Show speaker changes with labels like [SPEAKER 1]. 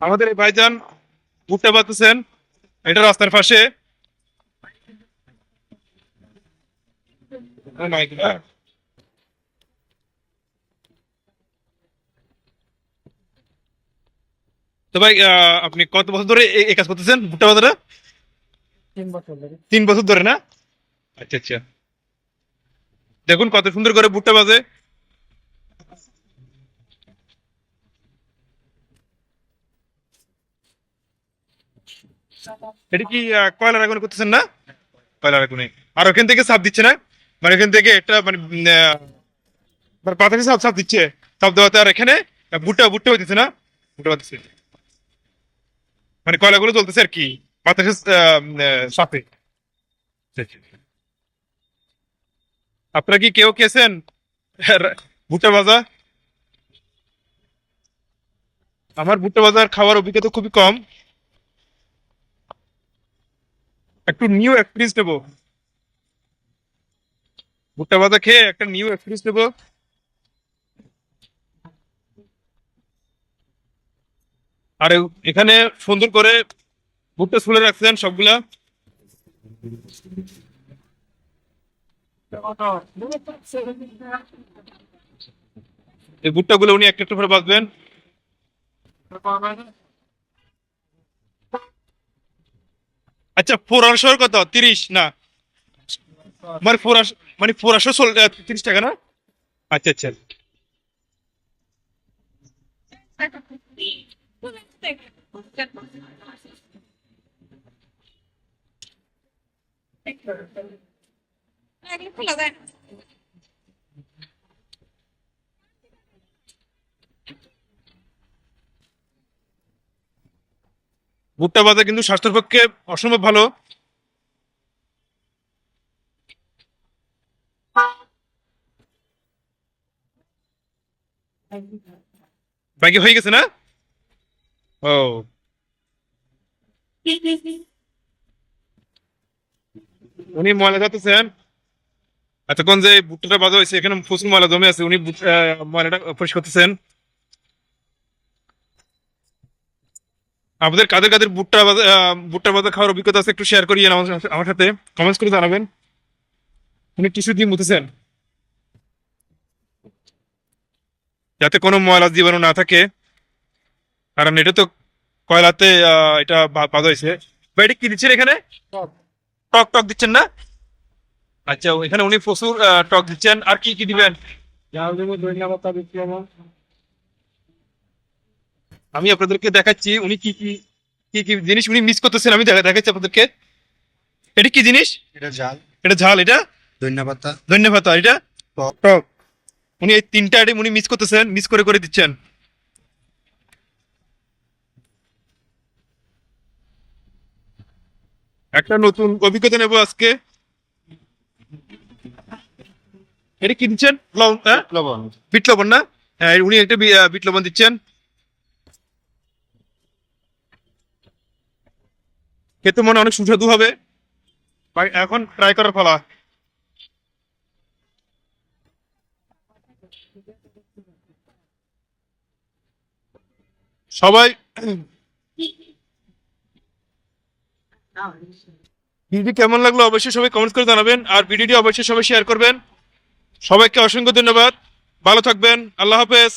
[SPEAKER 1] আমাদের এই ভাইজান ভুট্টা পাতেছেন এটা রাস্তার পাশে। Oh. তো ভাই আপনি কত বছর ধরে এই কাজ করতেছেন ভুট্টা বাজারে?
[SPEAKER 2] তিন বছর ধরে।
[SPEAKER 1] তিন বছর ধরে না? আচ্ছা আচ্ছা। দেখুন কত সুন্দর করে ভুট্টা বাজে। এটা কি কয়লার করতেছেন না? কয়লার আগুনে। আর ওখান থেকে চাপ দিচ্ছে না? মানে ওখান থেকে মানে মানে চাপ চাপ দিচ্ছে। চাপ দেওয়াতে আর এখানে হইতেছে না? বাজছে মানে কয়লাগুলো চলতেছে আর কি? আপনারা কি কেউ খেয়েছেন? ভুট্টা ভাজা? আমার ভুট্টা ভাজার খাওয়ার অভিজ্ঞতা খুবই কম। একটু নিউ এক্সপিরিয়েন্স নেব। ভুট্টা ভাজা খেয়ে একটা নিউ এক্সপিরিয়েন্স নেব। আর, এখানে সুন্দর করে ভুট্টা ছুলে রাখছেন সবগুলা। এই ভুট্টা গুলো উনি একটা একটা করে বাঁচবেন আচ্ছা ফোর আটশোর কত? তিরিশ, না? মানে ফোর আটশো মানে ফোর আটশো চল তিরিশ টাকা, না? আচ্ছা আচ্ছা। ভুট্টা ভাজা কিন্তু স্বাস্থ্যের পক্ষে অসম্ভব ভালো। বাকি হয়ে গেছে না? ও। উনি ময়লা যাতেছেন এতক্ষণ যে ভুট্টাটা বাজা হয়েছে, এখানে প্রচুর ময়লা জমে আছে, উনি ময়লাটা পরিষ্কার করতেছেন। আপনাদের কাদের কাদের ভুট্টা ভুট্টা ভাজা খাওয়ার অভিজ্ঞতা আছে একটু শেয়ার করিয়েন আমার সাথে- আমার সাথে। কমেন্টস করে জানাবেন। উনি টিস্যু দিয়ে মুতেছেন। যাতে কোনো ময়লা জীবাণু না থাকে। কারণ এটা তো কয়লাতে এটা বা- বাজা হয়েছে। বা এটা কি দিচ্ছেন এখানে? টক। টক দিচ্ছেন না? আচ্ছা এখানে উনি প্রচুর টক দিচ্ছেন। আর কি কি দিবেন? আমি আপনাদেরকে দেখাচ্ছি উনি কি কি কি কি জিনিস উনি মিস করতেছেন আমি দেখাচ্ছি আপনাদেরকে। এটা কি জিনিস?
[SPEAKER 3] এটা জাল।
[SPEAKER 1] এটা ঝাল এটা?
[SPEAKER 3] ধনিয়া পাতা
[SPEAKER 1] ধন্যবাদ এটা?
[SPEAKER 3] টক।
[SPEAKER 1] টক। উনি এই তিনটা আইটেম উনি মিস করতেছেন মিস করে করে দিচ্ছেন। একটা নতুন অভিজ্ঞতা নেব আজকে। এটা কি দিচ্ছেন? লবণ হ্যাঁ?
[SPEAKER 3] লবণ।
[SPEAKER 1] বিট লবণ না? হ্যাঁ উনি একটা বিট লবণ দিচ্ছেন। খেতে মনে অনেক সুস্বাদু হবে। এখন ট্রাই করার ফলা সবাই ভিডিও কেমন লাগল অবশ্যই সবাই কমেন্ট করে জানাবেন আর ভিডিওটি অবশ্যই সবাই শেয়ার করবেন। সবাইকে অসংখ্য ধন্যবাদ। ভালো থাকবেন। আল্লাহ হাফেজ।